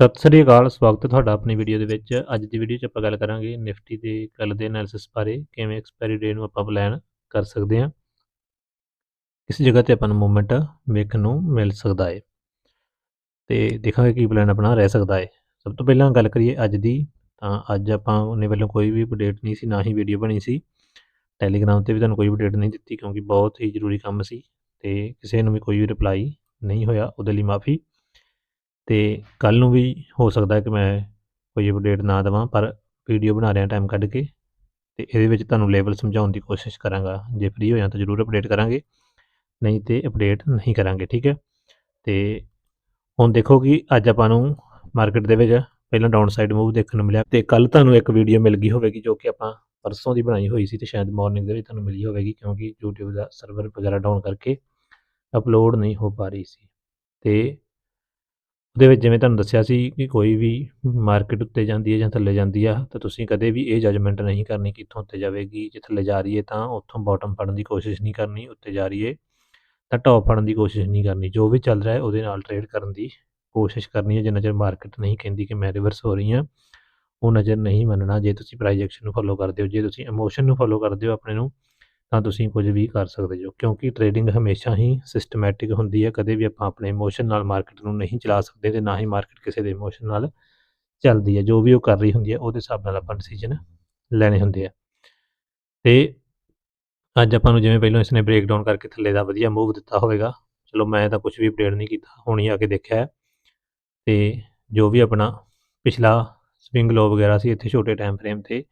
ਸਤਿ ਸ੍ਰੀ ਅਕਾਲ, ਸਵਾਗਤ ਹੈ ਤੁਹਾਡਾ ਆਪਣੀ ਵੀਡੀਓ ਦੇ ਵਿੱਚ। ਅੱਜ ਦੀ ਵੀਡੀਓ 'ਚ ਆਪਾਂ ਗੱਲ ਕਰਾਂਗੇ ਨਿਫਟੀ ਦੇ ਕੱਲ ਦੇ ਐਨਾਲਿਸਿਸ ਬਾਰੇ, ਕਿਵੇਂ ਐਕਸਪਾਇਰੀ ਡੇ ਨੂੰ ਆਪਾਂ ਪਲਾਨ ਕਰ ਸਕਦੇ ਹਾਂ। ਇਸ ਜਗ੍ਹਾ ਤੇ ਆਪਾਂ ਨੂੰ ਮੂਵਮੈਂਟ ਵੇਖਣ ਨੂੰ ਮਿਲ ਸਕਦਾ ਹੈ। ਤੇ ਦੇਖਾਂਗੇ ਕੀ ਪਲਾਨ ਆਪਣਾ ਰਹਿ ਸਕਦਾ ਹੈ। ਸਭ ਤੋਂ ਪਹਿਲਾਂ ਗੱਲ ਕਰੀਏ ਅੱਜ ਦੀ, ਤਾਂ ਅੱਜ ਆਪਾਂ ਉਹਨੇ ਵੱਲੋਂ ਕੋਈ ਵੀ ਅਪਡੇਟ ਨਹੀਂ ਸੀ, ਨਾ ਹੀ ਵੀਡੀਓ ਬਣੀ ਸੀ। ਟੈਲੀਗ੍ਰਾਮ ਤੇ ਵੀ ਤੁਹਾਨੂੰ ਕੋਈ ਅਪਡੇਟ ਨਹੀਂ ਦਿੱਤੀ, ਕਿਉਂਕਿ ਬਹੁਤ ਹੀ ਜ਼ਰੂਰੀ ਕੰਮ ਸੀ ਤੇ ਕਿਸੇ ਨੂੰ ਵੀ ਕੋਈ ਵੀ ਰਿਪਲਾਈ ਨਹੀਂ ਹੋਇਆ, ਉਹਦੇ ਲਈ ਮਾਫੀ ਤੇ ਕੱਲ ਨੂੰ ਵੀ ਹੋ ਸਕਦਾ ਕਿ ਮੈਂ ਕੋਈ ਅਪਡੇਟ ਨਾ ਦੇਵਾਂ, ਪਰ ਵੀਡੀਓ ਬਣਾ ਰਿਹਾ ਟਾਈਮ ਕੱਢ ਕੇ ਤੇ ਇਹਦੇ ਵਿੱਚ ਤੁਹਾਨੂੰ ਲੈਵਲ ਸਮਝਾਉਣ ਦੀ ਕੋਸ਼ਿਸ਼ ਕਰਾਂਗਾ। ਜੇ ਫ੍ਰੀ ਹੋਇਆ ਤਾਂ ਜ਼ਰੂਰ ਅਪਡੇਟ ਕਰਾਂਗੇ, ਨਹੀਂ ਤੇ ਅਪਡੇਟ ਨਹੀਂ ਕਰਾਂਗੇ, ਠੀਕ ਹੈ? ਤੇ ਹੁਣ ਦੇਖੋ ਕਿ ਅੱਜ ਆਪਾਂ ਨੂੰ ਮਾਰਕੀਟ ਦੇ ਵਿੱਚ ਪਹਿਲਾਂ ਡਾਊਨ ਸਾਈਡ ਮੂਵ ਦੇਖਣ ਨੂੰ ਮਿਲਿਆ ਤੇ ਕੱਲ ਤੁਹਾਨੂੰ ਇੱਕ ਵੀਡੀਓ ਮਿਲ ਗਈ ਹੋਵੇਗੀ ਜੋ ਕਿ ਆਪਾਂ ਪਰਸੋਂ ਦੀ ਬਣਾਈ ਹੋਈ ਸੀ ਤੇ ਸ਼ਾਇਦ ਮਾਰਨਿੰਗ ਦੇ ਵਿੱਚ ਤੁਹਾਨੂੰ ਮਿਲੀ ਹੋਵੇਗੀ ਕਿਉਂਕਿ YouTube ਦਾ ਸਰਵਰ ਵਗੈਰਾ ਡਾਊਨ ਕਰਕੇ ਅਪਲੋਡ ਨਹੀਂ ਹੋ ਪਾ ਰਹੀ ਸੀ। ਤੇ ਉਹਦੇ ਵਿੱਚ ਜਿਵੇਂ ਤੁਹਾਨੂੰ ਦੱਸਿਆ ਸੀ ਕਿ ਕੋਈ ਵੀ ਮਾਰਕੀਟ ਉੱਤੇ ਜਾਂਦੀ ਹੈ ਜਾਂ ਥੱਲੇ ਜਾਂਦੀ ਆ, ਤਾਂ ਤੁਸੀਂ ਕਦੇ ਵੀ ਇਹ ਜਜਮੈਂਟ ਨਹੀਂ ਕਰਨੀ ਕਿ ਇੱਥੋਂ ਉੱਤੇ ਜਾਵੇਗੀ, ਜੇ ਥੱਲੇ ਜਾ ਰਹੀ ਹੈ ਤਾਂ ਉੱਥੋਂ ਬਾਟਮ ਫੜਨ ਦੀ ਕੋਸ਼ਿਸ਼ ਨਹੀਂ ਕਰਨੀ, ਉੱਤੇ ਜਾ ਰਹੀ ਹੈ ਤਾਂ ਟੌਪ ਫੜਨ ਦੀ ਕੋਸ਼ਿਸ਼ ਨਹੀਂ ਕਰਨੀ। ਜੋ ਵੀ ਚੱਲ ਰਿਹਾ ਹੈ ਉਹਦੇ ਨਾਲ ਟ੍ਰੇਡ ਕਰਨ ਦੀ ਕੋਸ਼ਿਸ਼ ਕਰਨੀ ਹੈ। ਜਿੰਨਾ ਚਿਰ ਮਾਰਕੀਟ ਨਹੀਂ ਕਹਿੰਦੀ ਕਿ ਮੈਂ ਰਿਵਰਸ ਹੋ ਰਹੀ ਹਾਂ, ਉਹ ਨਜ਼ਰ ਨਹੀਂ ਮੰਨਣਾ। ਜੇ ਤੁਸੀਂ ਪ੍ਰਾਈਸ ਐਕਸ਼ਨ ਨੂੰ ਫੋਲੋ ਕਰਦੇ ਹੋ, ਜੇ ਤੁਸੀਂ ਇਮੋਸ਼ਨ ਨੂੰ ਫੋਲੋ ਕਰਦੇ ਹੋ ਆਪਣੇ ਨੂੰ ਤਾਂ ਤੁਸੀਂ ਕੁਝ ਵੀ ਕਰ ਸਕਦੇ ਹੋ ਕਿਉਂਕਿ ਟ੍ਰੇਡਿੰਗ ਹਮੇਸ਼ਾ ਹੀ ਸਿਸਟਮੈਟਿਕ ਹੁੰਦੀ ਹੈ, ਕਦੇ ਵੀ ਆਪਾਂ ਆਪਣੇ ਇਮੋਸ਼ਨ ਨਾਲ ਮਾਰਕੀਟ ਨੂੰ ਨਹੀਂ ਚਲਾ ਸਕਦੇ ਤੇ ਨਾ ਹੀ ਮਾਰਕੀਟ ਕਿਸੇ ਦੇ ਇਮੋਸ਼ਨ ਨਾਲ ਚੱਲਦੀ ਹੈ, ਜੋ ਵੀ ਉਹ ਕਰ ਰਹੀ ਹੁੰਦੀ ਹੈ, ਉਹਦੇ ਹਿਸਾਬ ਨਾਲ ਆਪਾਂ ਡਿਸੀਜਨ ਲੈਣੇ ਹੁੰਦੇ ਆ। ਤੇ ਅੱਜ ਆਪਾਂ ਨੂੰ ਜਿਵੇਂ ਪਹਿਲਾਂ ਇਸਨੇ ਬ੍ਰੇਕਡਾਊਨ ਕਰਕੇ ਥੱਲੇ ਦਾ ਵਧੀਆ ਮੂਵ ਦਿੱਤਾ ਹੋਵੇਗਾ, ਚਲੋ ਮੈਂ ਤਾਂ ਕੁਝ ਵੀ ਅਪਡੇਟ ਨਹੀਂ ਕੀਤਾ, ਹੁਣ ਹੀ ਆ ਕੇ ਦੇਖਿਆ ਤੇ ਜੋ ਵੀ ਆਪਣਾ ਪਿਛਲਾ ਸਵਿੰਗ ਲੋ ਵਗੈਰਾ ਸੀ ਇੱਥੇ ਛੋਟੇ ਟਾਈਮ ਫਰੇਮ ਤੇ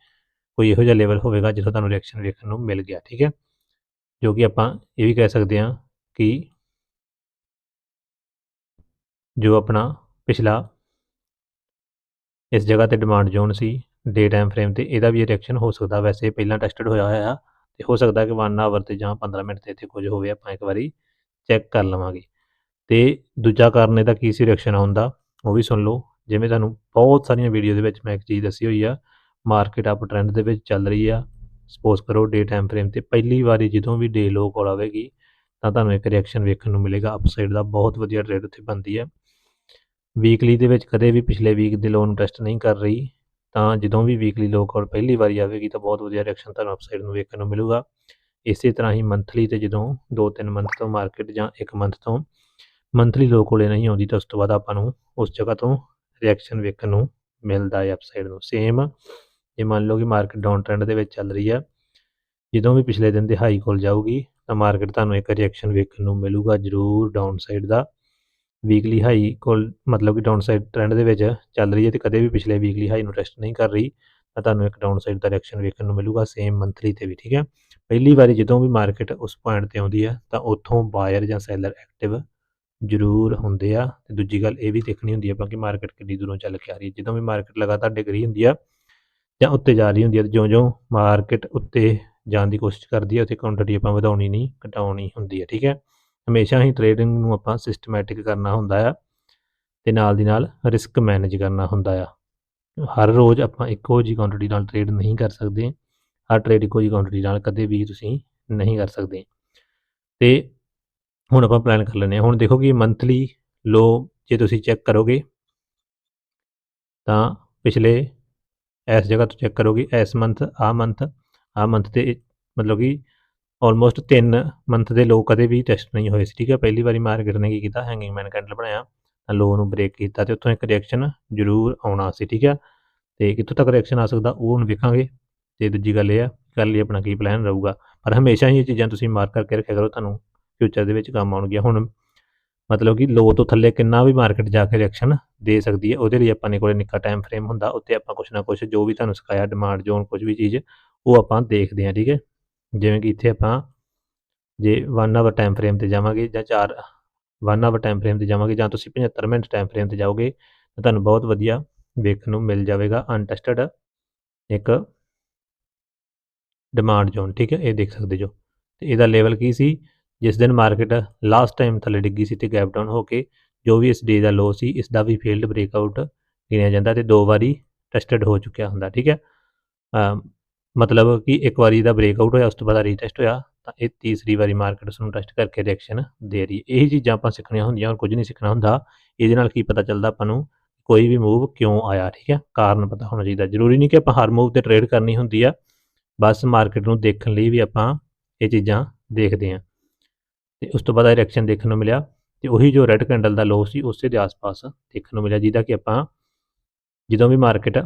ਕੋਈ ਇਹੋ ਜਿਹਾ ਲੈਵਲ ਹੋਵੇਗਾ ਜਿੱਥੋਂ ਤੁਹਾਨੂੰ ਰਿਐਕਸ਼ਨ ਵੇਖਣ ਨੂੰ ਮਿਲ ਗਿਆ, ਠੀਕ ਹੈ? ਜੋ ਕਿ ਆਪਾਂ ਇਹ ਵੀ ਕਹਿ ਸਕਦੇ ਹਾਂ ਕਿ ਜੋ ਆਪਣਾ ਪਿਛਲਾ ਇਸ ਜਗ੍ਹਾ ਤੇ ਡਿਮਾਂਡ ਜ਼ੋਨ ਸੀ ਡੇ ਟਾਈਮ ਫਰੇਮ ਤੇ ਇਹਦਾ ਵੀ ਰਿਐਕਸ਼ਨ ਹੋ ਸਕਦਾ, ਵੈਸੇ ਪਹਿਲਾਂ ਟੈਸਟਡ ਹੋਇਆ ਹੋਇਆ ਤੇ ਹੋ ਸਕਦਾ ਕਿ 1 ਆਵਰ ਤੇ ਜਾਂ 15 ਮਿੰਟ ਤੇ ਇੱਥੇ ਕੁਝ ਹੋਵੇ, ਆਪਾਂ ਇੱਕ ਵਾਰੀ ਚੈੱਕ ਕਰ ਲਵਾਂਗੇ। ਤੇ ਦੂਜਾ ਕਾਰਨ ਇਹਦਾ ਕੀ ਸੀ ਰਿਐਕਸ਼ਨ ਆਉਣ ਦਾ, ਉਹ ਵੀ ਸੁਣ ਲਓ। ਜਿਵੇਂ ਤੁਹਾਨੂੰ ਬਹੁਤ ਸਾਰੀਆਂ ਵੀਡੀਓ ਦੇ ਵਿੱਚ ਮੈਂ ਇੱਕ ਚੀਜ਼ ਦੱਸੀ ਹੋਈ ਆ ਮਾਰਕੀਟ ਅਪ ਟ੍ਰੈਂਡ ਦੇ ਵਿੱਚ ਚੱਲ ਰਹੀ ਆ। ਸਪੋਜ਼ ਕਰੋ ਡੇ ਟਾਈਮ ਫਰੇਮ ਤੇ ਪਹਿਲੀ ਵਾਰੀ ਜਦੋਂ ਵੀ ਡੇ ਲੋ ਕੋਲ ਆਵੇਗੀ, ਤਾਂ ਤੁਹਾਨੂੰ ਇੱਕ ਰਿਐਕਸ਼ਨ ਵੇਖਣ ਨੂੰ ਮਿਲੇਗਾ। ਅਪਸਾਈਡ ਦਾ ਬਹੁਤ ਵਧੀਆ ਟ੍ਰੇਡ ਉੱਥੇ ਬਣਦੀ ਹੈ ਵੀਕਲੀ ਦੇ ਵਿੱਚ ਕਦੇ ਵੀ ਪਿਛਲੇ ਵੀਕ ਦੇ ਲੋ ਨੂੰ ਟੈਸਟ ਨਹੀਂ ਕਰ ਰਹੀ, ਤਾਂ ਜਦੋਂ ਵੀ ਵੀਕਲੀ ਲੋ ਕੋਲ ਪਹਿਲੀ ਵਾਰੀ ਆਵੇਗੀ, ਤਾਂ ਬਹੁਤ ਵਧੀਆ ਰਿਐਕਸ਼ਨ ਤੁਹਾਨੂੰ ਅਪਸਾਈਡ ਨੂੰ ਵੇਖਣ ਨੂੰ ਮਿਲੂਗਾ। ਇਸੇ ਤਰ੍ਹਾਂ ਹੀ ਮੰਥਲੀ ਤੇ ਜਦੋਂ 2-3 ਮੰਥ ਤੋਂ ਮਾਰਕੀਟ ਜਾਂ 1 ਮੰਥ ਤੋਂ ਮੰਥਲੀ ਲੋ ਕੋਲੇ ਨਹੀਂ ਆਉਂਦੀ, ਤਾਂ ਉਸ ਤੋਂ ਬਾਅਦ ਆਪਾਂ ਨੂੰ ਉਸ ਜਗ੍ਹਾ ਤੋਂ ਰਿਐਕਸ਼ਨ ਵੇਖਣ ਨੂੰ ਮਿਲਦਾ ਹੈ ਅਪਸਾਈਡ ਨੂੰ। ਸੇਮ ਜੇ ਮੰਨ ਲਓ ਕਿ ਮਾਰਕੀਟ ਡਾਊਨ ਟ੍ਰੈਂਡ ਦੇ ਵਿੱਚ ਚੱਲ ਰਹੀ ਆ, ਜਦੋਂ ਵੀ ਪਿਛਲੇ ਦਿਨ ਦੇ ਹਾਈ ਕੋਲ ਜਾਊਗੀ, ਤਾਂ ਮਾਰਕੀਟ ਤੁਹਾਨੂੰ ਇੱਕ ਰਿਐਕਸ਼ਨ ਵੇਖਣ ਨੂੰ ਮਿਲੂਗਾ ਜ਼ਰੂਰ ਡਾਊਨ ਸਾਈਡ ਦਾ। ਵੀਕਲੀ ਹਾਈ ਕੋਲ ਮਤਲਬ ਕਿ ਡਾਊਨ ਸਾਈਡ ਟ੍ਰੈਂਡ ਦੇ ਵਿੱਚ ਚੱਲ ਰਹੀ ਹੈ ਤੇ ਕਦੇ ਵੀ ਪਿਛਲੇ ਵੀਕਲੀ ਹਾਈ ਨੂੰ ਟੈਸਟ ਨਹੀਂ ਕਰ ਰਹੀ, ਤਾਂ ਤੁਹਾਨੂੰ ਇੱਕ ਡਾਊਨ ਸਾਈਡ ਦਾ ਰਿਐਕਸ਼ਨ ਵੇਖਣ ਨੂੰ ਮਿਲੂਗਾ ਸੇਮ ਮੰਥਲੀ ਤੇ ਵੀ, ਠੀਕ ਹੈ? ਪਹਿਲੀ ਵਾਰੀ ਜਦੋਂ ਵੀ ਮਾਰਕੀਟ ਉਸ ਪੁਆਇੰਟ ਤੇ ਆਉਂਦੀ ਹੈ ਤਾਂ ਉੱਥੋਂ ਬਾਇਰ ਜਾਂ ਸੈਲਰ ਐਕਟਿਵ ਜ਼ਰੂਰ ਹੁੰਦੇ ਆ। ਤੇ ਦੂਜੀ ਗੱਲ ਇਹ ਵੀ ਦੇਖਣੀ ਹੁੰਦੀ ਹੈ ਕਿ ਮਾਰਕੀਟ ਕਿੰਨੀ ਦੂਰੋਂ ਚੱਲ ਕੇ ਆ ਰਹੀ ਹੈ। ਜਦੋਂ ਵੀ ਮਾਰਕੀਟ ਲਗਾਤਾਰ ਡਿੱਗ ਰਹੀ ਹੁੰਦੀ ਆ ਜਾਂ ਉੱਤੇ ਜਾ ਰਹੀ ਹੁੰਦੀ ਹੈ ਜਿਉਂ-ਜਿਉਂ ਮਾਰਕੀਟ ਉੱਤੇ ਜਾਣ ਦੀ ਕੋਸ਼ਿਸ਼ ਕਰਦੀ ਹੈ, ਉੱਥੇ ਕੁਆਂਟੀਟੀ ਆਪਾਂ ਵਧਾਉਣੀ ਨਹੀਂ, ਘਟਾਉਣੀ ਹੁੰਦੀ ਹੈ, ਠੀਕ ਹੈ? ਹਮੇਸ਼ਾ ਹੀ ਟ੍ਰੇਡਿੰਗ ਨੂੰ ਆਪਾਂ ਸਿਸਟਮੈਟਿਕ ਕਰਨਾ ਹੁੰਦਾ ਆ ਤੇ ਨਾਲ ਦੀ ਨਾਲ ਰਿਸਕ ਮੈਨੇਜ ਕਰਨਾ ਹੁੰਦਾ ਆ। ਹਰ ਰੋਜ਼ ਆਪਾਂ ਇੱਕੋ ਜੀ ਕੁਆਂਟੀਟੀ ਨਾਲ ਟ੍ਰੇਡ ਨਹੀਂ ਕਰ ਸਕਦੇ, ਹਰ ਟ੍ਰੇਡ ਇੱਕੋ ਜੀ ਕੁਆਂਟੀਟੀ ਨਾਲ ਕਦੇ ਵੀ ਤੁਸੀਂ ਨਹੀਂ ਕਰ ਸਕਦੇ। ਤੇ ਹੁਣ ਆਪਾਂ ਪਲਾਨ ਕਰ ਲੈਂਦੇ ਹਾਂ। ਹੁਣ ਦੇਖੋ ਕਿ ਮੰਥਲੀ ਲੋ ਜੇ ਤੁਸੀਂ ਚੈੱਕ ਕਰੋਗੇ ਤਾਂ ਪਿਛਲੇ ਇਸ ਜਗ੍ਹਾ ਤੋਂ ਚੈੱਕ ਕਰੋਗੇ ਇਸ ਮੰਥ ਆ ਮੰਥ ਆ ਮੰਥ ਤੇ ਮਤਲਬ ਕਿ ਆਲਮੋਸਟ 3 ਮੰਥ ਦੇ ਲੋ ਕਦੇ ਵੀ ਟੈਸਟ ਨਹੀਂ ਹੋਏ ਸੀ, ਠੀਕ ਹੈ? ਪਹਿਲੀ ਵਾਰੀ ਮਾਰਕੀਟ ਨੇ ਕੀ ਕੀਤਾ? ਹੈਂਗਿੰਗ ਮੈਨ ਕੈਂਡਲ ਬਣਾਇਆ, ਤਾਂ ਲੋ ਨੂੰ ਬ੍ਰੇਕ ਕੀਤਾ ਤੇ ਉੱਥੋਂ ਇੱਕ ਰਿਐਕਸ਼ਨ ਜ਼ਰੂਰ ਆਉਣਾ ਸੀ, ਠੀਕ ਹੈ? ਤੇ ਕਿੱਥੋਂ ਤੱਕ ਰਿਐਕਸ਼ਨ ਆ ਸਕਦਾ? ਉਹ ਹੁਣ ਵੇਖਾਂਗੇ। ਤੇ ਦੂਜੀ ਗੱਲ ਇਹ ਆ ਕਰ ਲਈ ਆਪਣਾ ਕੀ ਪਲਾਨ ਰਹੂਗਾ? ਪਰ ਹਮੇਸ਼ਾ ਹੀ ਇਹ ਚੀਜ਼ਾਂ ਤੁਸੀਂ ਮਾਰਕ ਕਰਕੇ ਰੱਖਿਆ ਕਰੋ, ਤੁਹਾਨੂੰ ਫਿਊਚਰ ਦੇ ਵਿੱਚ ਕੰਮ ਆਉਣਗੀਆਂ। ਹੁਣ ਮਤਲਬ ਕਿ ਲੋ ਤੋਂ ਥੱਲੇ ਕਿੰਨਾ ਵੀ ਮਾਰਕੀਟ ਜਾ ਕੇ ਰਿਐਕਸ਼ਨ ਦੇ ਸਕਦੀ ਹੈ, ਉਹਦੇ ਲਈ ਆਪਾਂ ਨੇ ਕੋਲੇ ਨਿੱਕਾ ਟਾਈਮ ਫਰੇਮ ਹੁੰਦਾ ਉੱਤੇ ਆਪਾਂ ਕੁਛ ਨਾ ਕੁਛ ਜੋ ਵੀ ਤੁਹਾਨੂੰ ਸਿਖਾਇਆ ਡਿਮਾਂਡ ਜ਼ੋਨ ਕੁਝ ਵੀ ਚੀਜ਼, ਉਹ ਆਪਾਂ ਦੇਖਦੇ ਹਾਂ, ਠੀਕ ਹੈ? ਜਿਵੇਂ ਕਿ ਇੱਥੇ ਆਪਾਂ ਜੇ 1 ਆਵਰ ਟਾਈਮ ਫਰੇਮ ਤੇ ਜਾਵਾਂਗੇ ਜਾਂ 4 1 ਆਵਰ ਟਾਈਮ ਫਰੇਮ ਤੇ ਜਾਵਾਂਗੇ ਜਾਂ ਤੁਸੀਂ 75 ਮਿੰਟ ਟਾਈਮ ਫਰੇਮ ਤੇ ਜਾਓਗੇ, ਤਾਂ ਤੁਹਾਨੂੰ ਬਹੁਤ ਵਧੀਆ ਵੇਖਣ ਨੂੰ ਮਿਲ ਜਾਵੇਗਾ ਅਨਟੈਸਟਡ ਇੱਕ ਡਿਮਾਂਡ ਜ਼ੋਨ ਠੀਕ ਹੈ? ਇਹ ਦੇਖ ਸਕਦੇ ਜੋ। ਤੇ ਇਹਦਾ ਲੈਵਲ ਕੀ ਸੀ? ਜਿਸ ਦਿਨ ਮਾਰਕੀਟ ਲਾਸਟ ਟਾਈਮ ਥੱਲੇ ਡਿੱਗੀ ਸੀ ਤੇ ਗੈਪ ਡਾਊਨ ਹੋ ਕੇ ਜੋ ਵੀ ਇਸ ਡੇ ਦਾ ਲੋ ਸੀ ਇਸ ਦਾ ਵੀ ਫੀਲਡ ਬ੍ਰੇਕਆਊਟ ਗਿਣਿਆ ਜਾਂਦਾ ਤੇ ਦੋ ਵਾਰੀ ਟੈਸਟਡ ਹੋ ਚੁੱਕਿਆ ਹੁੰਦਾ, ਠੀਕ ਹੈ? ਮਤਲਬ ਕਿ ਇੱਕ ਵਾਰੀ ਦਾ ਬ੍ਰੇਕਆਊਟ ਹੋਇਆ, ਉਸ ਤੋਂ ਬਾਅਦ ਰੀਟੈਸਟ ਹੋਇਆ, ਤਾਂ ਇਹ ਤੀਸਰੀ ਵਾਰੀ ਮਾਰਕੀਟ ਉਸ ਨੂੰ ਟੈਸਟ ਕਰਕੇ ਰਿਐਕਸ਼ਨ ਦੇ ਰਹੀ ਹੈ। ਇਹੀ ਚੀਜ਼ਾਂ ਆਪਾਂ ਸਿੱਖਣੀਆਂ ਹੁੰਦੀਆਂ ਔਰ ਕੁਝ ਨਹੀਂ ਸਿੱਖਣਾ ਹੁੰਦਾ। ਇਹਦੇ ਨਾਲ ਕੀ ਪਤਾ ਚੱਲਦਾ ਆਪਾਂ ਨੂੰ ਕੋਈ ਵੀ ਮੂਵ ਕਿਉਂ ਆਇਆ, ਠੀਕ ਹੈ? ਕਾਰਨ ਪਤਾ ਹੋਣਾ ਚਾਹੀਦਾ। ਜ਼ਰੂਰੀ ਨਹੀਂ ਕਿ ਆਪਾਂ ਹਰ ਮੂਵ ਤੇ ਟ੍ਰੇਡ ਕਰਨੀ ਹੁੰਦੀ ਆ। ਬਸ ਮਾਰਕੀਟ ਨੂੰ ਦੇਖਣ ਲਈ ਵੀ ਆਪਾਂ ਇਹ ਚੀਜ਼ਾਂ ਦੇਖਦੇ ਹਾਂ। ਤੇ ਉਸ ਤੋਂ ਬਾਅਦ ਡਾਇਰੈਕਸ਼ਨ ਦੇਖਣ ਨੂੰ ਮਿਲਿਆ ਤੇ ਉਹੀ ਜੋ ਰੈੱਡ ਕੈਂਡਲ ਦਾ ਲੋ ਸੀ, ਉਸੇ ਦੇ ਆਸ-ਪਾਸ ਦੇਖਣ ਨੂੰ ਮਿਲਿਆ, ਜਿਹਦਾ ਕਿ ਆਪਾਂ ਜਦੋਂ ਵੀ ਮਾਰਕੀਟ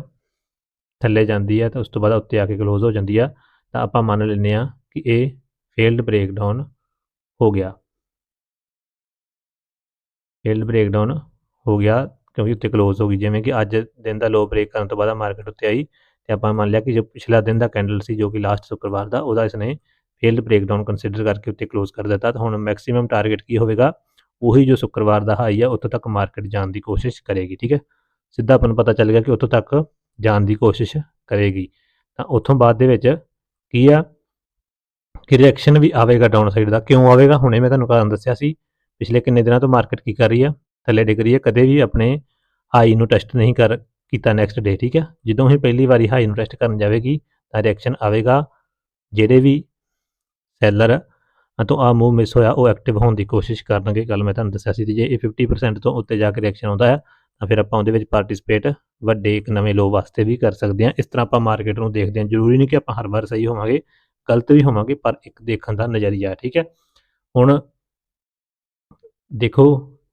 ਥੱਲੇ ਜਾਂਦੀ ਹੈ ਤਾਂ ਉਸ ਤੋਂ ਬਾਅਦ ਉੱਤੇ ਆ ਕੇ ਕਲੋਜ਼ ਹੋ ਜਾਂਦੀ ਆ, ਤਾਂ ਆਪਾਂ ਮੰਨ ਲੈਂਦੇ ਆ ਕਿ ਇਹ ਫੇਲਡ ਬ੍ਰੇਕਡਾਊਨ ਹੋ ਗਿਆ। ਫੇਲਡ ਬ੍ਰੇਕਡਾਊਨ ਹੋ ਗਿਆ ਕਿਉਂਕਿ ਉੱਤੇ ਕਲੋਜ਼ ਹੋ ਗਈ, ਜਿਵੇਂ ਕਿ ਅੱਜ ਦਿਨ ਦਾ ਲੋ ਬ੍ਰੇਕ ਕਰਨ ਤੋਂ ਬਾਅਦ ਮਾਰਕੀਟ ਉੱਤੇ ਆਈ ਤੇ ਆਪਾਂ ਮੰਨ ਲਿਆ ਕਿ ਜੋ ਪਿਛਲਾ ਦਿਨ ਦਾ ਕੈਂਡਲ ਸੀ, ਜੋ ਕਿ ਲਾਸਟ ਸ਼ੁੱਕਰਵਾਰ ਦਾ, ਉਹਦਾ ਇਸਨੇ ਫੇਲਡ ਬ੍ਰੇਕਡਾਊਨ ਕੰਸੀਡਰ ਕਰਕੇ ਉੱਤੇ ਕਲੋਜ਼ ਕਰ ਦਿੱਤਾ, ਤਾਂ ਹੁਣ ਮੈਕਸਿਮਮ ਟਾਰਗੇਟ ਕੀ ਹੋਵੇਗਾ? ਉਹੀ ਜੋ ਸ਼ੁੱਕਰਵਾਰ ਦਾ ਹਾਈ ਆ, ਉੱਥੋਂ ਤੱਕ ਮਾਰਕੀਟ ਜਾਣ ਦੀ ਕੋਸ਼ਿਸ਼ ਕਰੇਗੀ, ਠੀਕ ਹੈ? ਸਿੱਧਾ ਆਪਾਂ ਨੂੰ ਪਤਾ ਚੱਲ ਗਿਆ ਕਿ ਉੱਥੋਂ ਤੱਕ ਜਾਣ ਦੀ ਕੋਸ਼ਿਸ਼ ਕਰੇਗੀ। ਤਾਂ ਉੱਥੋਂ ਬਾਅਦ ਦੇ ਵਿੱਚ ਕੀ ਆ? ਕਿ ਰਿਐਕਸ਼ਨ ਵੀ ਆਵੇਗਾ ਡਾਊਨ ਸਾਈਡ ਦਾ। ਕਿਉਂ ਆਵੇਗਾ? ਹੁਣੇ ਮੈਂ ਤੁਹਾਨੂੰ ਕਾਰਨ ਦੱਸਿਆ ਸੀ, ਪਿਛਲੇ ਕਿੰਨੇ ਦਿਨਾਂ ਤੋਂ ਮਾਰਕੀਟ ਕੀ ਕਰ ਰਹੀ ਆ? ਥੱਲੇ ਡਿੱਗ ਰਹੀ ਹੈ ਕਦੇ ਵੀ ਆਪਣੇ ਹਾਈ ਨੂੰ ਟੈਸਟ ਨਹੀਂ ਕਰ ਕੀਤਾ ਨੈਕਸਟ ਡੇ ਠੀਕ ਹੈ? ਜਦੋਂ ਹੀ ਪਹਿਲੀ ਵਾਰੀ ਹਾਈ ਨੂੰ ਟੈਸਟ ਕਰਨ ਜਾਵੇਗੀ, ਤਾਂ ਰਿਐਕਸ਼ਨ ਆਵੇਗਾ। ਜਿਹੜੇ ਵੀ ਸੈਲਰ ਤੋਂ ਆ ਮੂਵ ਮਿਸ ਹੋਇਆ, ਉਹ ਐਕਟਿਵ ਹੋਣ ਦੀ ਕੋਸ਼ਿਸ਼ ਕਰਨਗੇ। ਕੱਲ ਮੈਂ ਤੁਹਾਨੂੰ ਦੱਸਿਆ ਸੀ ਤੇ ਜੇ ਇਹ 50% ਤੋਂ ਉੱਤੇ ਜਾ ਕੇ ਰਿਐਕਸ਼ਨ ਆਉਂਦਾ ਹੈ, ਤਾਂ ਫਿਰ ਆਪਾਂ ਉਹਦੇ ਵਿੱਚ ਪਾਰਟਿਸਿਪੇਟ ਵੱਡੇ ਇੱਕ ਨਵੇਂ ਲੋ ਵਾਸਤੇ ਵੀ ਕਰ ਸਕਦੇ ਹਾਂ। ਇਸ ਤਰ੍ਹਾਂ ਆਪਾਂ ਮਾਰਕੀਟ ਨੂੰ ਦੇਖਦੇ ਹਾਂ। ਜ਼ਰੂਰੀ ਨਹੀਂ ਕਿ ਆਪਾਂ ਹਰ ਵਾਰ ਸਹੀ ਹੋਵਾਂਗੇ, ਗਲਤ ਵੀ ਹੋਵਾਂਗੇ, ਪਰ ਇੱਕ ਦੇਖਣ ਦਾ ਨਜ਼ਰੀਆ ਠੀਕ ਹੈ? ਹੁਣ ਦੇਖੋ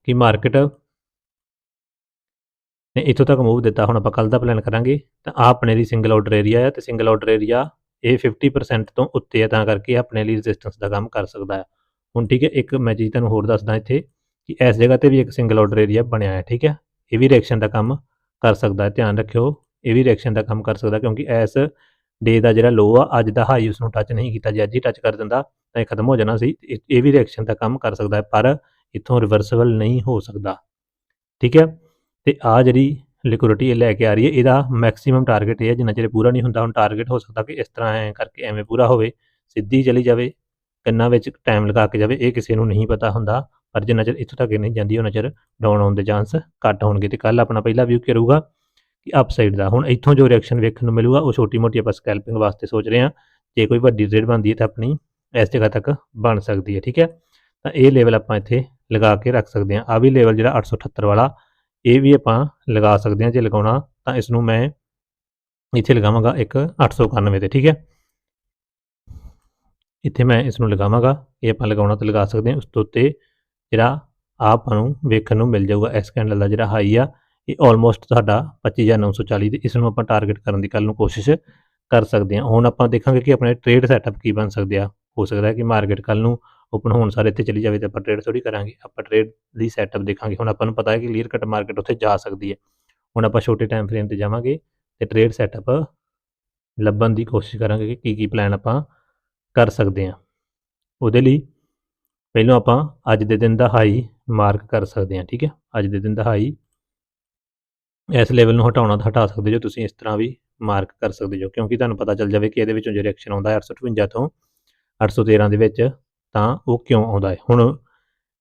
ਕਿ ਮਾਰਕੀਟ ਨੇ ਇੱਥੋਂ ਤੱਕ ਮੂਵ ਦਿੱਤਾ। ਹੁਣ ਆਪਾਂ ਕੱਲ ਦਾ ਪਲਾਨ ਕਰਾਂਗੇ, ਤਾਂ ਆ ਆਪਣੇ ਲਈ ਸਿੰਗਲ ਆਰਡਰ ਏਰੀਆ ਹੈ ਤੇ ਸਿੰਗਲ ਆਰਡਰ ਏਰੀਆ ਇਹ 50% ਤੋਂ ਉੱਤੇ ਹੈ, ਤਾਂ ਕਰਕੇ ਆਪਣੇ ਲਈ ਰੈਜ਼ਿਸਟੈਂਸ ਦਾ ਕੰਮ ਕਰ ਸਕਦਾ ਹੈ। ਹੁਣ ਠੀਕ ਹੈ, ਇੱਕ ਮੈਂ ਜੀ ਤੁਹਾਨੂੰ ਹੋਰ ਦੱਸਦਾ ਇੱਥੇ ਕਿ ਇਸ ਜਗ੍ਹਾ ਤੇ ਵੀ ਇੱਕ ਸਿੰਗਲ ਆਰਡਰ ਏਰੀਆ ਬਣਿਆ ਹੈ ਠੀਕ ਹੈ। ਇਹ ਵੀ ਰਿਐਕਸ਼ਨ ਦਾ ਕੰਮ ਕਰ ਸਕਦਾ ਹੈ, ਧਿਆਨ ਰੱਖਿਓ। ਇਹ ਵੀ ਰਿਐਕਸ਼ਨ ਦਾ ਕੰਮ ਕਰ ਸਕਦਾ, ਕਿਉਂਕਿ ਇਸ ਡੇ ਦਾ ਜਿਹੜਾ ਲੋ ਆ, ਅੱਜ ਦਾ ਹਾਈ ਉਸ ਨੂੰ ਟੱਚ ਨਹੀਂ ਕੀਤਾ, ਜੇ ਅੱਜ ਹੀ ਟੱਚ ਕਰ ਦਿੰਦਾ, ਤਾਂ ਇਹ ਖਤਮ ਹੋ ਜਾਣਾ ਸੀ। ਇਹ ਵੀ ਰਿਐਕਸ਼ਨ ਦਾ ਕੰਮ ਕਰ ਸਕਦਾ ਹੈ, ਪਰ ਇੱਥੋਂ ਰਿਵਰਸਬਲ ਨਹੀਂ ਹੋ ਸਕਦਾ, ਠੀਕ ਹੈ। ਤੇ ਆ ਜਿਹੜੀ ਲਿਕੁਇਡਿਟੀ ਇਹ ਲੈ ਕੇ ਆ ਰਹੀ ਹੈ। ਇਹਦਾ ਮੈਕਸਿਮਮ ਟਾਰਗੇਟ ਇਹ ਹੈ, ਜਿੰਨਾ ਚਿਰ ਪੂਰਾ ਨਹੀਂ ਹੁੰਦਾ, ਹੁਣ ਟਾਰਗੇਟ ਹੋ ਸਕਦਾ ਕਿ ਇਸ ਤਰ੍ਹਾਂ ਐ ਕਰਕੇ ਐਵੇਂ ਪੂਰਾ ਹੋਵੇ, ਸਿੱਧੀ ਚਲੀ ਜਾਵੇ, ਕੰਨਾਂ ਵਿੱਚ ਟਾਈਮ ਲਗਾ ਕੇ ਜਾਵੇ, ਇਹ ਕਿਸੇ ਨੂੰ ਨਹੀਂ ਪਤਾ ਹੁੰਦਾ, ਪਰ ਜਿੰਨਾ ਚਿਰ ਇੱਥੋਂ ਤੱਕ ਨਹੀਂ ਜਾਂਦੀ, ਉਹਨਾਂ ਚਿਰ ਡਾਊਨ ਆਉਣ ਦੇ ਚਾਂਸ ਘੱਟ ਹੋਣਗੇ ਤੇ ਕੱਲ ਆਪਣਾ ਪਹਿਲਾ ਵਿਊ ਕੀ ਰਹੂਗਾ? ਕਿ ਅਪਸਾਈਡ ਦਾ। ਹੁਣ ਇੱਥੋਂ ਜੋ ਰਿਐਕਸ਼ਨ ਵੇਖਣ ਨੂੰ ਮਿਲੂਗਾ, ਉਹ ਛੋਟੀ ਮੋਟੀ ਆਪਾਂ ਸਕੈਲਪਿੰਗ ਵਾਸਤੇ ਸੋਚ ਰਹੇ ਹਾਂ। ਜੇ ਕੋਈ ਵੱਡੀ ਟ੍ਰੇਡ ਬਣਦੀ ਹੈ ਤਾਂ ਆਪਣੀ ਇਸ ਜਗ੍ਹਾ ਤੱਕ ਬਣ ਸਕਦੀ ਹੈ, ਠੀਕ ਹੈ? ਤਾਂ ਇਹ ਲੈਵਲ ਆਪਾਂ ਇੱਥੇ ਲਗਾ ਕੇ ਰੱਖ ਸਕਦੇ ਹਾਂ। ਆ ਵੀ ਲੈਵਲ ਜਿਹੜਾ 878 ਵਾਲਾ ਇਹ ਵੀ ਆਪਾਂ ਲਗਾ ਸਕਦੇ ਹਾਂ ਜੇ ਲਗਾਉਣਾ ਤਾਂ ਇਸ ਨੂੰ ਮੈਂ ਇੱਥੇ ਲਗਾਵਾਂਗਾ ਇੱਕ 891 ਤੇ, ਠੀਕ ਹੈ? ਇੱਥੇ ਮੈਂ ਇਸ ਨੂੰ ਲਗਾਵਾਂਗਾ, ਇਹ ਆਪਾਂ ਲਗਾਉਣਾ ਤੇ ਲਗਾ ਸਕਦੇ ਹਾਂ, ਉਸ ਤੋਂ ਉੱਤੇ ਜਿਹੜਾ ਆਪਾਂ ਨੂੰ ਵੇਖਣ ਨੂੰ ਮਿਲ ਜਾਊਗਾ, ਇਸ ਕੈਂਡਲ ਦਾ ਜਿਹੜਾ ਹਾਈ ਆ, ਇਹ ਆਲਮੋਸਟ ਸਾਡਾ 25940 ਤੇ ਇਸ ਨੂੰ ਆਪਾਂ ਟਾਰਗੇਟ ਕਰਨ ਦੀ ਕੱਲ ਨੂੰ ਕੋਸ਼ਿਸ਼ ਕਰ ਸਕਦੇ ਹਾਂ। ਹੁਣ ਆਪਾਂ ਦੇਖਾਂਗੇ ਕਿ ਆਪਣੇ ਟ੍ਰੇਡ ਸੈਟਅਪ ਕੀ ਬਣ ਸਕਦੇ ਆ। ਹੋ ਸਕਦਾ ਹੈ ਕਿ ਮਾਰਕੀਟ ਕੱਲ ਨੂੰ ਓਪਨ ਹੋਣ ਸਾਰੇ ਇੱਥੇ ਚਲੀ ਜਾਵੇ ਤਾਂ ਆਪਾਂ ਟ੍ਰੇਡ ਥੋੜੀ ਕਰਾਂਗੇ, ਆਪਾਂ ਟ੍ਰੇਡ ਦੀ ਸੈਟਅਪ ਦੇਖਾਂਗੇ। ਹੁਣ ਆਪਾਂ ਨੂੰ ਪਤਾ ਹੈ ਕਿ ਕਲੀਅਰ ਕੱਟ ਮਾਰਕੀਟ ਉੱਥੇ ਜਾ ਸਕਦੀ ਹੈ। ਹੁਣ ਆਪਾਂ ਛੋਟੇ ਟਾਈਮ ਫਰੇਮ ਤੇ ਜਾਵਾਂਗੇ ਤੇ ਟ੍ਰੇਡ ਸੈਟਅਪ ਲੱਭਣ ਦੀ ਕੋਸ਼ਿਸ਼ ਕਰਾਂਗੇ ਕਿ ਕੀ ਕੀ ਪਲਾਨ ਆਪਾਂ ਕਰ ਸਕਦੇ ਹਾਂ। ਉਹਦੇ ਲਈ ਪਹਿਲਾਂ ਆਪਾਂ ਅੱਜ ਦੇ ਦਿਨ ਦਾ ਹਾਈ ਮਾਰਕ ਕਰ ਸਕਦੇ ਹਾਂ, ਠੀਕ ਹੈ? ਅੱਜ ਦੇ ਦਿਨ ਦਾ ਹਾਈ ਇਸ ਲੈਵਲ ਨੂੰ ਹਟਾਉਣਾ ਤਾਂ ਹਟਾ ਸਕਦੇ ਜੋ ਤੁਸੀਂ ਇਸ ਤਰ੍ਹਾਂ ਵੀ ਮਾਰਕ ਕਰ ਸਕਦੇ ਜੋ। ਕਿਉਂਕਿ ਤੁਹਾਨੂੰ ਪਤਾ ਚੱਲ ਜਾਵੇ ਕਿ ਇਹਦੇ ਵਿੱਚੋਂ ਜੇ ਰਿਐਕਸ਼ਨ ਆਉਂਦਾ ਹੈ 858 ਤੋਂ 813 ਦੇ ਵਿੱਚ ਤਾਂ ਉਹ ਕਿਉਂ ਆਉਂਦਾ ਹੈ? ਹੁਣ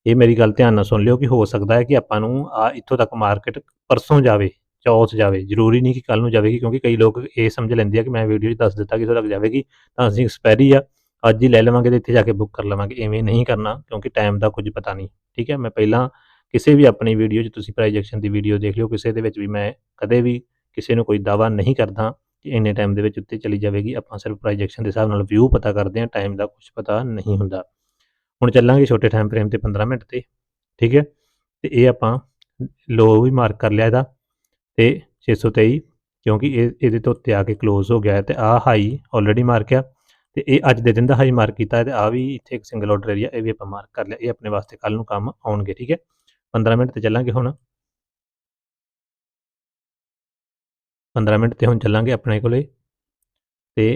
ਇਹ ਮੇਰੀ ਗੱਲ ਧਿਆਨ ਨਾਲ ਸੁਣ ਲਿਓ ਕਿ ਹੋ ਸਕਦਾ ਹੈ ਕਿ ਆਪਾਂ ਨੂੰ ਆ ਇੱਥੋਂ ਤੱਕ ਮਾਰਕੀਟ ਪਰਸੋਂ ਜਾਵੇ, ਚੌਥ ਜਾਵੇ, ਜ਼ਰੂਰੀ ਨਹੀਂ ਕਿ ਕੱਲ ਨੂੰ ਜਾਵੇਗੀ ਕਿਉਂਕਿ ਕਈ ਲੋਕ ਇਹ ਸਮਝ ਲੈਂਦੇ ਆ ਕਿ ਮੈਂ ਵੀਡੀਓ 'ਚ ਦੱਸ ਦਿੱਤਾ ਕਿ ਇੱਥੋਂ ਤੱਕ ਜਾਵੇਗੀ, ਤਾਂ ਅਸੀਂ ਐਕਸਪਾਇਰੀ ਆ, ਅੱਜ ਹੀ ਲੈ ਲਵਾਂਗੇ ਤੇ ਇੱਥੇ ਜਾ ਕੇ ਬੁੱਕ ਕਰ ਲਵਾਂਗੇ, ਐਵੇਂ ਨਹੀਂ ਕਰਨਾ, ਕਿਉਂਕਿ ਟਾਈਮ ਦਾ ਕੁਝ ਪਤਾ ਨਹੀਂ, ਠੀਕ ਹੈ? ਮੈਂ ਪਹਿਲਾਂ ਕਿਸੇ ਵੀ ਆਪਣੀ ਵੀਡੀਓ 'ਚ ਤੁਸੀਂ ਪ੍ਰਾਈਜੈਕਸ਼ਨ ਦੀ ਵੀਡੀਓ ਦੇਖ ਲਿਓ, ਕਿਸੇ ਦੇ ਵਿੱਚ ਵੀ ਮੈਂ ਕਦੇ ਵੀ ਕਿਸੇ ਨੂੰ ਕੋਈ ਦਾਵਾ ਨਹੀਂ ਕਰਦਾ ਕਿ ਇੰਨੇ ਟਾਈਮ ਦੇ ਵਿੱਚ ਉੱਤੇ ਚਲੀ ਜਾਵੇਗੀ, ਆਪਾਂ ਸਿਰਫ ਪ੍ਰਾਈਜੈਕਸ਼ਨ ਦੇ ਹਿਸਾਬ ਨਾਲ ਵਿਊ ਪਤਾ ਕਰਦੇ ਹਾਂ ਟਾਈਮ ਦਾ ਕੁਝ ਪਤਾ ਨਹੀਂ ਹੁੰਦਾ। ਹੁਣ ਚੱਲਾਂਗੇ ਛੋਟੇ ਟਾਈਮ ਫਰੇਮ ਤੇ 15 ਮਿੰਟ ਤੇ, ਠੀਕ ਹੈ? ਤੇ ਇਹ ਆਪਾਂ ਲੋ ਵੀ ਮਾਰਕ ਕਰ ਲਿਆ ਇਹਦਾ ਤੇ 623 ਕਿਉਂਕਿ ਇਹ, ਇਹਦੇ ਤੋਂ ਉੱਤੇ ਆ ਕੇ ক্লোਜ਼ ਹੋ ਗਿਆ ਹੈ ਤੇ ਆ ਹਾਈ ਆਲਰੇਡੀ ਮਾਰਕ ਆ ਤੇ ਇਹ ਅੱਜ ਦੇ ਦਿਨ ਦਾ ਹਾਈ ਮਾਰਕ ਕੀਤਾ ਹੈ ਤੇ ਆ ਵੀ ਇੱਥੇ ਇੱਕ ਸਿੰਗਲ ਆਰਡਰ ਏਰੀਆ ਇਹ ਵੀ ਆਪਾਂ ਮਾਰਕ ਕਰ ਲਿਆ, ਇਹ ਆਪਣੇ ਵਾਸਤੇ ਕੱਲ ਨੂੰ ਕੰਮ ਆਉਣਗੇ, ਠੀਕ ਹੈ? 15 ਮਿੰਟ ਤੇ ਚੱਲਾਂਗੇ ਹੁਣ। 15 ਮਿੰਟ ਤੇ ਹੁਣ ਚੱਲਾਂਗੇ ਆਪਣੇ ਕੋਲੇ ਤੇ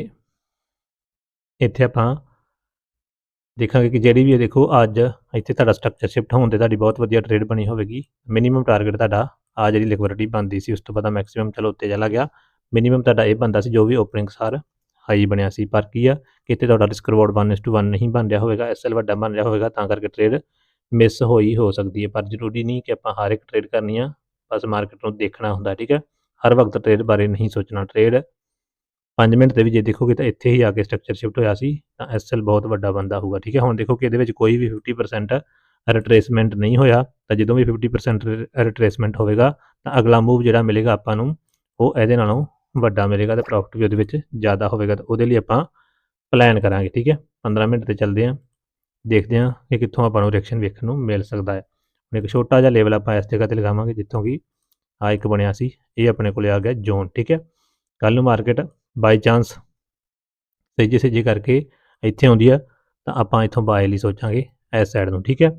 ਇੱਥੇ ਆਪਾਂ ਦੇਖਾਂਗੇ ਕਿ ਜਿਹੜੀ ਵੀ ਇਹ ਦੇਖੋ, ਅੱਜ ਇੱਥੇ ਤੁਹਾਡਾ ਸਟਰਕਚਰ ਸ਼ਿਫਟ ਹੋਣ ਤੇ ਤੁਹਾਡੀ ਬਹੁਤ ਵਧੀਆ ਟ੍ਰੇਡ ਬਣੀ ਹੋਵੇਗੀ। ਮਿਨੀਮਮ ਟਾਰਗੇਟ ਤੁਹਾਡਾ ਆ ਜਿਹੜੀ ਲਿਕੁਇਡਿਟੀ ਬਣਦੀ ਸੀ, ਉਸ ਤੋਂ ਬਾਅਦ ਮੈਕਸਿਮਮ ਚਲੋ ਉੱਤੇ ਚਲਾ ਗਿਆ। ਮਿਨੀਮਮ ਤੁਹਾਡਾ ਇਹ ਬੰਦਾ ਸੀ ਜੋ ਵੀ ਓਪਨਿੰਗ ਸਾਰ ਹਾਈ ਬਣਿਆ ਸੀ, ਪਰ ਕੀ ਆ ਕਿ ਇੱਥੇ ਤੁਹਾਡਾ ਰਿਸਕ ਰਿਵਾਰਡ 1:1 ਨਹੀਂ ਬਣ ਰਿਹਾ ਹੋਵੇਗਾ ਐਸਐਲ ਵੱਡਾ ਬਣ ਰਿਹਾ ਹੋਵੇਗਾ, ਤਾਂ ਕਰਕੇ ਟ੍ਰੇਡ ਮਿਸ ਹੋਈ ਹੋ ਸਕਦੀ ਹੈ। ਪਰ ਜ਼ਰੂਰੀ ਨਹੀਂ ਕਿ ਆਪਾਂ ਹਰ ਇੱਕ ਟ੍ਰੇਡ ਕਰਨੀ ਆ, ਬਸ ਮਾਰਕੀਟ ਨੂੰ ਦੇਖਣਾ ਹੁੰਦਾ, ਠੀਕ ਹੈ। ਹਰ ਵਕਤ ਟ੍ਰੇਡ ਬਾਰੇ ਨਹੀਂ ਸੋਚਣਾ। ਟ੍ਰੇਡ 5 ਮਿੰਟ ਦੇ ਵੀ ਜੇ ਦੇਖੋਗੇ ਤਾਂ ਇੱਥੇ ਹੀ ਆ ਕੇ ਸਟਰਕਚਰ ਸ਼ਿਫਟ ਹੋਇਆ ਸੀ, ਤਾਂ ਐਸਐਲ ਬਹੁਤ ਵੱਡਾ ਬੰਦਾ ਹੋਊਗਾ, ਠੀਕ ਹੈ? ਹੁਣ ਦੇਖੋ ਕਿ ਇਹਦੇ ਵਿੱਚ ਕੋਈ ਵੀ 50% ਰਿਟਰੇਸਮੈਂਟ ਨਹੀਂ ਹੋਇਆ, ਤਾਂ ਜਦੋਂ ਵੀ 50% ਰਿਟਰੇਸਮੈਂਟ ਹੋਵੇਗਾ, ਤਾਂ ਅਗਲਾ ਮੂਵ ਜਿਹੜਾ ਮਿਲੇਗਾ ਆਪਾਂ ਨੂੰ, ਉਹ ਇਹਦੇ ਨਾਲੋਂ ਵੱਡਾ ਮਿਲੇਗਾ ਤੇ ਪ੍ਰੋਫਿਟ ਵੀ ਉਹਦੇ ਵਿੱਚ ਜ਼ਿਆਦਾ ਹੋਵੇਗਾ, ਤਾਂ ਉਹਦੇ ਲਈ ਆਪਾਂ ਪਲਾਨ ਕਰਾਂਗੇ, ਠੀਕ ਹੈ? 15 ਮਿੰਟ ਤੇ ਚੱਲਦੇ ਹਾਂ, ਦੇਖਦੇ ਹਾਂ ਕਿ ਕਿੱਥੋਂ ਆਪਾਂ ਨੂੰ ਰਿਐਕਸ਼ਨ ਵੇਖਣ ਨੂੰ ਮਿਲ ਸਕਦਾ ਹੈ। ਹੁਣ ਇੱਕ ਛੋਟਾ ਜਿਹਾ ਲੈਵਲ ਆਪਾਂ ਇਸ ਜਗ੍ਹਾ ਤੇ ਲਗਾਵਾਂਗੇ ਜਿੱਥੋਂ ਕਿ ਆ ਇੱਕ ਬਣਿਆ ਸੀ, ਇਹ ਆਪਣੇ ਕੋਲੇ ਆ ਗਿਆ ਜ਼ੋਨ ਠੀਕ ਹੈ? ਕੱਲ ਨੂੰ ਮਾਰਕੀਟ ਬਾਈ ਚਾਂਸ ਤੇਜ਼ੀ ਸੇਜੀ ਕਰਕੇ ਇੱਥੇ ਆਉਂਦੀ ਆ, ਤਾਂ ਆਪਾਂ ਇੱਥੋਂ ਬਾਏ ਲਈ ਸੋਚਾਂਗੇ ਇਸ ਸਾਈਡ ਨੂੰ, ਠੀਕ ਹੈ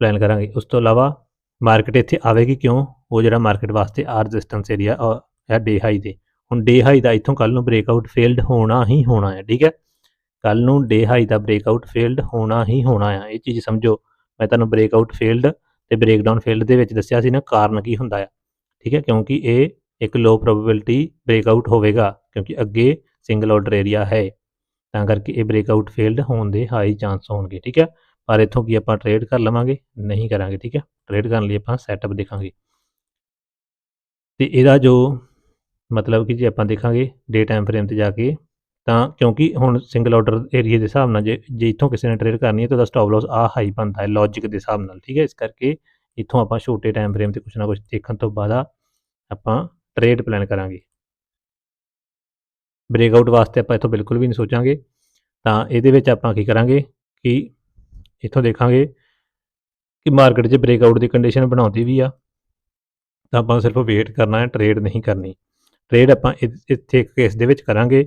ਪਲਾਨ ਕਰਾਂਗੇ। ਉਸ ਤੋਂ ਇਲਾਵਾ ਮਾਰਕੀਟ ਇੱਥੇ ਆਵੇਗੀ ਕਿਉਂ? ਉਹ ਜਿਹੜਾ ਮਾਰਕੀਟ ਵਾਸਤੇ ਆ ਰੈਜ਼ਿਸਟੈਂਸ ਏਰੀਆ ਹੈ ਡੇ ਹਾਈ ਤੇ। ਹੁਣ ਡੇ ਹਾਈ ਦਾ ਇੱਥੋਂ ਕੱਲ ਨੂੰ ਬ੍ਰੇਕਆਊਟ ਫੇਲਡ ਹੋਣਾ ਹੀ ਹੋਣਾ ਹੈ ਠੀਕ ਹੈ ਕੱਲ ਨੂੰ ਡੇ ਹਾਈ ਦਾ ਬ੍ਰੇਕਆਊਟ ਫੇਲਡ ਹੋਣਾ ਹੀ ਹੋਣਾ ਹੈ ਇਹ ਚੀਜ਼ ਸਮਝੋ। ਮੈਂ ਤੁਹਾਨੂੰ ਬ੍ਰੇਕਆਊਟ ਫੇਲਡ ਤੇ ਬ੍ਰੇਕਡਾਊਨ ਫੇਲਡ ਦੇ ਵਿੱਚ ਦੱਸਿਆ ਸੀ ਨਾ, ਕਾਰਨ ਕੀ ਹੁੰਦਾ ਆ, ਠੀਕ ਹੈ ਕਿਉਂਕਿ ਇਹ ਇੱਕ ਲੋ ਪ੍ਰੋਬੇਬਿਲਟੀ ਬ੍ਰੇਕਆਊਟ ਹੋਵੇਗਾ, ਕਿਉਂਕਿ ਅੱਗੇ ਸਿੰਗਲ ਆਰਡਰ ਏਰੀਆ ਹੈ। ਤਾਂ ਕਰਕੇ ਇਹ ਬ੍ਰੇਕਆਊਟ ਫੇਲਡ ਹੋਣ ਦੇ ਹਾਈ ਚਾਂਸ ਹੋਣਗੇ, ਠੀਕ ਹੈ? ਪਰ ਇੱਥੋਂ ਕੀ ਆਪਾਂ ਟ੍ਰੇਡ ਕਰ ਲਵਾਂਗੇ? ਨਹੀਂ ਕਰਾਂਗੇ, ਠੀਕ ਹੈ? ਟ੍ਰੇਡ ਕਰਨ ਲਈ ਆਪਾਂ ਸੈਟਅਪ ਦੇਖਾਂਗੇ। ਤੇ ਇਹਦਾ ਜੋ ਮਤਲਬ ਕਿ ਜੇ ਆਪਾਂ ਦੇਖਾਂਗੇ ਡੇ ਟਾਈਮ ਫਰੇਮ ਤੇ ਜਾ ਕੇ, ਤਾਂ ਕਿਉਂਕਿ ਹੁਣ ਸਿੰਗਲ ਆਰਡਰ ਏਰੀਆ ਦੇ ਹਿਸਾਬ ਨਾਲ ਜੇ ਜੇ ਇੱਥੋਂ ਕਿਸੇ ਨੇ ਟ੍ਰੇਡ ਕਰਨੀ ਹੈ, ਤਾਂ ਉਹਦਾ ਸਟਾਪ ਲਾਸ ਆ ਹਾਈ ਬਣਦਾ ਹੈ ਲੌਜੀਕ ਦੇ ਹਿਸਾਬ ਨਾਲ, ਠੀਕ ਹੈ? ਇਸ ਕਰਕੇ ਇੱਥੋਂ ਆਪਾਂ ਛੋਟੇ ਟਾਈਮ ਫਰੇਮ ਤੇ ਕੁਝ ਨਾ ਕੁਝ ਦੇਖਣ ਤੋਂ ਬਾਅਦ ਆਪਾਂ ਟ੍ਰੇਡ ਪਲਾਨ ਕਰਾਂਗੇ। ਬ੍ਰੇਕਆਊਟ ਵਾਸਤੇ ਆਪਾਂ ਇੱਥੋਂ ਬਿਲਕੁਲ ਵੀ ਨਹੀਂ ਸੋਚਾਂਗੇ। ਤਾਂ ਇਹਦੇ ਵਿੱਚ ਆਪਾਂ ਕੀ ਕਰਾਂਗੇ ਕਿ ਇੱਥੋਂ ਦੇਖਾਂਗੇ ਕਿ ਮਾਰਕੀਟ 'ਚ ਬ੍ਰੇਕਆਊਟ ਦੀ ਕੰਡੀਸ਼ਨ ਬਣਾਉਂਦੀ ਵੀ ਆ। ਤਾਂ ਆਪਾਂ ਸਿਰਫ ਵੇਟ ਕਰਨਾ ਹੈ ਟ੍ਰੇਡ ਨਹੀਂ ਕਰਨੀ। ਟ੍ਰੇਡ ਆਪਾਂ ਇੱਥੇ ਇੱਕ ਕੇਸ ਦੇ ਵਿੱਚ ਕਰਾਂਗੇ।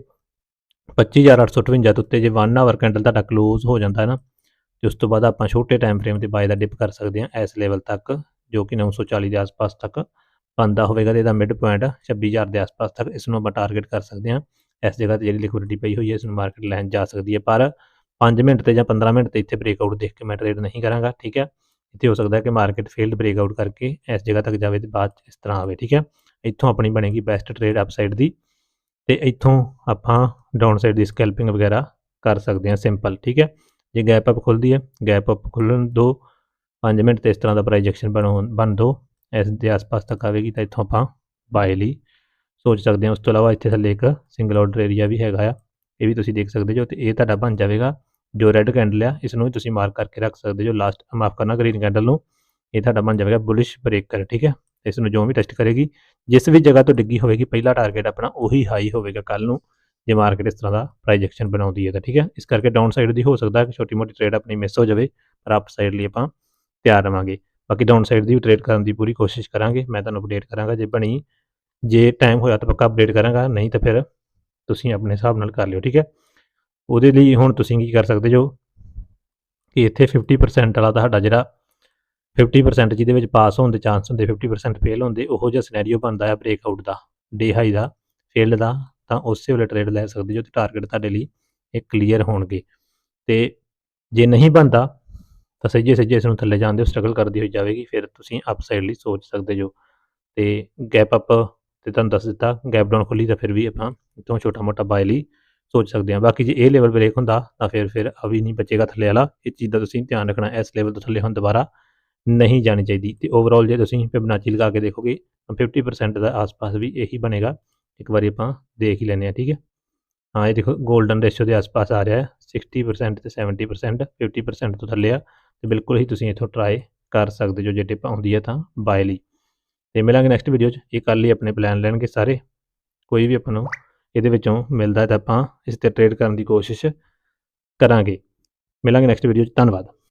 25858 ਦੇ ਉੱਤੇ ਜੇ 1 ਆਵਰ ਕੈਂਡਲ ਤੁਹਾਡਾ ਕਲੋਜ਼ ਹੋ ਜਾਂਦਾ ਹੈ ਨਾ, ਤੇ ਉਸ ਤੋਂ ਬਾਅਦ ਆਪਾਂ ਛੋਟੇ ਟਾਈਮ ਫਰੇਮ ਤੇ ਬਾਏ ਦਾ ਡਿਪ ਕਰ ਸਕਦੇ ਹਾਂ ਇਸ ਲੈਵਲ ਤੱਕ, ਜੋ ਕਿ 940 ਦੇ ਆਸ-ਪਾਸ ਤੱਕ। ਬਣਦਾ ਹੋਵੇਗਾ ਤੇ ਇਹਦਾ ਮਿਡ ਪੁਆਇੰਟ 26000 ਦੇ ਆਸ-ਪਾਸ ਤੱਕ ਇਸ ਨੂੰ ਆਪਾਂ ਟਾਰਗੇਟ ਕਰ ਸਕਦੇ ਹਾਂ। ਇਸ ਜਗ੍ਹਾ ਤੇ ਜਿਹੜੀ ਲਿਕੁਇਡਿਟੀ ਪਈ ਹੋਈ ਹੈ, ਇਸ ਨੂੰ ਮਾਰਕੀਟ ਲੈਣ ਜਾ ਸਕਦੀ ਹੈ, ਪਰ 5 ਮਿੰਟ ਤੇ ਜਾਂ 15 ਮਿੰਟ ਤੇ ਇੱਥੇ ਬ੍ਰੇਕਆਊਟ ਦੇਖ ਕੇ ਮੈਂ ਟ੍ਰੇਡ ਨਹੀਂ ਕਰਾਂਗਾ, ਠੀਕ ਹੈ? ਇੱਥੇ ਹੋ ਸਕਦਾ ਹੈ ਕਿ ਮਾਰਕੀਟ ਫੀਲਡ ਬ੍ਰੇਕਆਊਟ ਕਰਕੇ ਇਸ ਜਗ੍ਹਾ ਤੱਕ ਜਾਵੇ ਤੇ ਬਾਅਦ 'ਚ ਇਸ ਤਰ੍ਹਾਂ ਆਵੇ, ਠੀਕ ਹੈ? ਇੱਥੋਂ ਆਪਣੀ ਬਣੇਗੀ ਬੈਸਟ ਟ੍ਰੇਡ ਅਪਸਾਈਡ ਦੀ ਤੇ ਇੱਥੋਂ ਆਪਾਂ ਡਾਊਨ ਸਾਈਡ ਦੀ ਸਕੈਲਪਿੰਗ ਵਗੈਰਾ ਕਰ ਸਕਦੇ ਹਾਂ ਸਿੰਪਲ ਠੀਕ ਹੈ? ਜੇ ਗੈਪ ਅਪ ਖੁੱਲਦੀ ਹੈ ਗੈਪ ਅਪ ਖੁੱਲਣ ਦੋ 5 ਮਿੰਟ ਤੇ ਇਸ ਤਰ੍ਹਾਂ ਦਾ ਪ੍ਰਾਈਜੈਕਸ਼ਨ ਬਣੋ ਬਣ ਦੋ ਇਸ ਦੇ ਆਸ-ਪਾਸ ਤੱਕ ਆਵੇਗੀ ਤਾਂ ਇੱਥੋਂ ਆਪਾਂ ਬਾਏ ਲਈ ਸੋਚ ਸਕਦੇ ਹਾਂ। ਉਸ ਤੋਂ ਇਲਾਵਾ ਇੱਥੇ ਥੱਲੇ ਇੱਕ ਸਿੰਗਲ ਆਰਡਰ ਏਰੀਆ ਵੀ ਹੈਗਾ ਆ। ਇਹ ਵੀ ਤੁਸੀਂ ਦੇਖ ਸਕਦੇ ਜੋ ਤੇ ਇਹ ਤੁਹਾਡਾ ਬਣ ਜਾਵੇਗਾ। ਜੋ ਰੈੱਡ ਕੈਂਡਲ ਆ ਇਸ ਨੂੰ ਵੀ ਤੁਸੀਂ ਮਾਰਕ ਕਰਕੇ ਰੱਖ ਸਕਦੇ ਜੋ ਲਾਸਟ ਮਾਫ ਕਰਨਾ ਗ੍ਰੀਨ ਕੈਂਡਲ ਨੂੰ। ਇਹ ਤੁਹਾਡਾ ਬਣ ਜਾਵੇਗਾ ਬੁਲਿਸ਼ ਬ੍ਰੇਕਰ ਠੀਕ ਹੈ? ਇਸ ਨੂੰ ਜੋ ਵੀ ਟੈਸਟ ਕਰੇਗੀ, ਜਿਸ ਵੀ ਜਗ੍ਹਾ ਤੋਂ ਡਿੱਗੀ ਹੋਵੇਗੀ, ਪਹਿਲਾ ਟਾਰਗੇਟ ਆਪਣਾ ਉਹੀ ਹਾਈ ਹੋਵੇਗਾ ਕੱਲ ਨੂੰ। ਜੇ ਮਾਰਕੀਟ ਇਸ ਤਰ੍ਹਾਂ ਦਾ ਪ੍ਰਾਈਜੈਕਸ਼ਨ ਬਣਾਉਂਦੀ ਹੈ ਤਾਂ, ਠੀਕ ਹੈ? ਇਸ ਕਰਕੇ ਡਾਊਨ ਸਾਈਡ ਦੀ ਹੋ ਸਕਦਾ ਕਿ ਛੋਟੀ ਮੋਟੀ ਟ੍ਰੇਡ ਆਪਣੀ ਮਿਸ ਹੋ ਜਾਵੇ, ਪਰ ਅਪ ਸਾਈਡ ਲਈ ਆਪਾਂ ਤਿਆਰ ਰਵਾਂਗੇ। ਬਾਕੀ ਡਾਊਨ ਸਾਈਡ ਦੀ ਵੀ ਟ੍ਰੇਡ ਕਰਨ ਦੀ ਪੂਰੀ ਕੋਸ਼ਿਸ਼ ਕਰਾਂਗੇ, ਮੈਂ ਤੁਹਾਨੂੰ ਅਪਡੇਟ ਕਰਾਂਗਾ ਜੇ ਬਣੀ, ਜੇ ਟਾਈਮ ਹੋਇਆ ਤਾਂ ਪੱਕਾ ਅਪਡੇਟ ਕਰਾਂਗਾ, ਨਹੀਂ ਤਾਂ ਫਿਰ ਤੁਸੀਂ ਆਪਣੇ ਹਿਸਾਬ ਨਾਲ ਕਰ ਲਿਓ, ਠੀਕ ਹੈ? ਉਹਦੇ ਲਈ ਹੁਣ ਤੁਸੀਂ ਕੀ ਕਰ ਸਕਦੇ ਜੋ ਕਿ ਇੱਥੇ 50% ਵਾਲਾ ਤੁਹਾਡਾ ਜਿਹੜਾ 50% ਜਿਹਦੇ ਵਿੱਚ ਪਾਸ ਹੋਣ ਦੇ ਚਾਂਸ ਹੁੰਦੇ 50% ਫੇਲ ਹੁੰਦੇ, ਉਹੋ ਜਿਹਾ ਸਿਨੈਰੀਓ ਬਣਦਾ ਹੈ ਬ੍ਰੇਕਆਊਟ ਦਾ ਡੇ ਹਾਈ ਦਾ ਫੇਲ ਦਾ, ਤਾਂ ਉਸੇ ਵੇਲੇ ਟ੍ਰੇਡ ਲੈ ਸਕਦੇ ਜੋ ਤੇ ਟਾਰਗੇਟ ਤੁਹਾਡੇ ਲਈ ਇਹ ਕਲੀਅਰ ਹੋਣਗੇ। ਤੇ ਜੇ ਨਹੀਂ ਬਣਦਾ ਤਾਂ ਸੱਜੇ ਸੱਜੇ ਇਸ ਨੂੰ ਥੱਲੇ ਜਾਂਦੇ ਹੋ ਸਟਰਗਲ ਕਰਦੀ ਹੋਈ ਜਾਵੇਗੀ, ਫਿਰ ਤੁਸੀਂ ਅਪ ਸਾਈਡ ਲਈ ਸੋਚ ਸਕਦੇ ਜੋ। ਤੇ ਗੈਪ ਅਪ ਤੇ ਤੁਹਾਨੂੰ ਦੱਸ ਦਿੱਤਾ ਗੈਪ ਡਾਊਨ ਖੁੱਲੀ ਤਾਂ ਫਿਰ ਵੀ ਆਪਾਂ ਇਤੋਂ ਛੋਟਾ ਮੋਟਾ ਬਾਏ ਲਈ ਸੋਚ ਸਕਦੇ ਹਾਂ। ਬਾਕੀ ਜੇ ਇਹ ਲੈਵਲ ਬ੍ਰੇਕ ਹੁੰਦਾ, ਤਾਂ ਫਿਰ ਫਿਰ ਆ ਨਹੀਂ ਬਚੇਗਾ ਥੱਲੇ ਵਾਲਾ। ਇਹ ਚੀਜ਼ ਦਾ ਤੁਸੀਂ ਧਿਆਨ ਰੱਖਣਾ, ਇਸ ਲੈਵਲ ਤੋਂ ਥੱਲੇ ਹੁਣ ਦੁਬਾਰਾ ਨਹੀਂ ਜਾਣੀ ਚਾਹੀਦੀ। ਤੇ ਓਵਰਆਲ ਜੇ ਤੁਸੀਂ ਫਿਬਨਾਚੀ ਲਗਾ ਕੇ ਦੇਖੋਗੇ, ਤਾਂ 50% ਦਾ ਆਸ-ਪਾਸ ਵੀ ਇਹੀ ਬਣੇਗਾ। ਇੱਕ ਵਾਰੀ ਆਪਾਂ ਦੇਖ ਹੀ ਲੈਂਦੇ ਹਾਂ, ਠੀਕ ਹੈ? ਹਾਂ, ਇਹ ਦੇਖੋ 골ਡਨ ਰੇਸ਼ੋ ਦੇ ਆਸ-ਪਾਸ ਆ ਰਿਹਾ ਹੈ। 60% ਤੇ 70% 50% ਤੋਂ ਥੱਲੇ ਆ। ਤੇ ਬਿਲਕੁਲ ਹੀ ਤੁਸੀਂ ਇੱਥੋਂ ਟਰਾਈ ਕਰ ਸਕਦੇ ਜੋ ਜੇ ਟਿਪ ਆਉਂਦੀ ਹੈ ਤਾਂ ਬਾਏ ਲਈ। ਤੇ ਮਿਲਾਂਗੇ ਨੈਕਸਟ ਵੀਡੀਓ 'ਚ, ਇਹ ਕੱਲ ਹੀ ਆਪਣੇ ਪਲਾਨ ਲੈਣਗੇ ਸਾਰੇ। ਕੋਈ ਵੀ ਆਪਾਂ ਨੂੰ ਇਹਦੇ ਵਿੱਚੋਂ ਮਿਲਦਾ ਤਾਂ ਆਪਾਂ ਇਸ ਤੇ ਟ੍ਰੇਡ ਕਰਨ ਦੀ ਕੋਸ਼ਿਸ਼ ਕਰਾਂਗੇ। ਮਿਲਾਂਗੇ ਨੈਕਸਟ ਵੀਡੀਓ 'ਚ, ਧੰਨਵਾਦ।